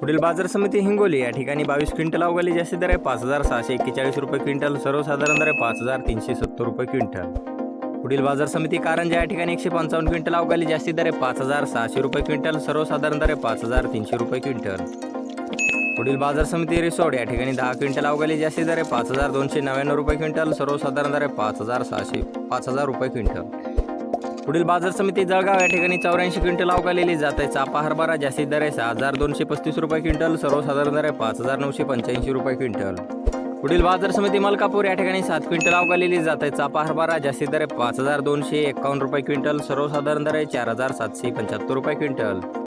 पुढील बाजार समिती हिंगोली या ठिकाणी बावीस क्विंटल अवघाली जास्ती दर आहे पाच हजार सहाशे एक्केचाळीस रुपये क्विंटल सर्वसाधारण दर आहे पाच हजार तीनशे सत्तर रुपये क्विंटल. पुढील बाजार समिती कारंजा या ठिकाणी एकशे पंचावन्न क्विंटल अवघाली जास्ती दर आहे पाच हजार सहाशे रुपये क्विंटल सर्वसाधारण दर आहे पाच हजार तीनशे रुपये क्विंटल. पुढील बाजार समिती रिसोड या ठिकाणी दहा क्विंटल अवघाली जास्ती दर आहे पाच हजार दोनशे नव्याण्णव रुपये क्विंटल सर्वसाधारण दर आहे पाच हजार सहाशे पाच हजार रुपये क्विंटल. पुढील बाजार समिती जळगाव या ठिकाणी चौऱ्याऐंशी क्विंटल अवकालेली जात आहे. चापा हरभरा जास्तीत दर आहे. सहा हजार दोनशे पस्तीस रुपये क्विंटल सर्वसाधारण दर आहे पाच हजार नऊशे पंच्याऐंशी रुपये क्विंटल. पुढील बाजार समिती मलकापूर या ठिकाणी सात क्विंटल अवकालेली जात आहे. चापा हरभरा जास्तीत दर आहे पाच हजार दोनशे एकावन्न रुपये क्विंटल सर्वसाधारण दर आहे चार हजार सातशे पंच्याहत्तर रुपये क्विंटल.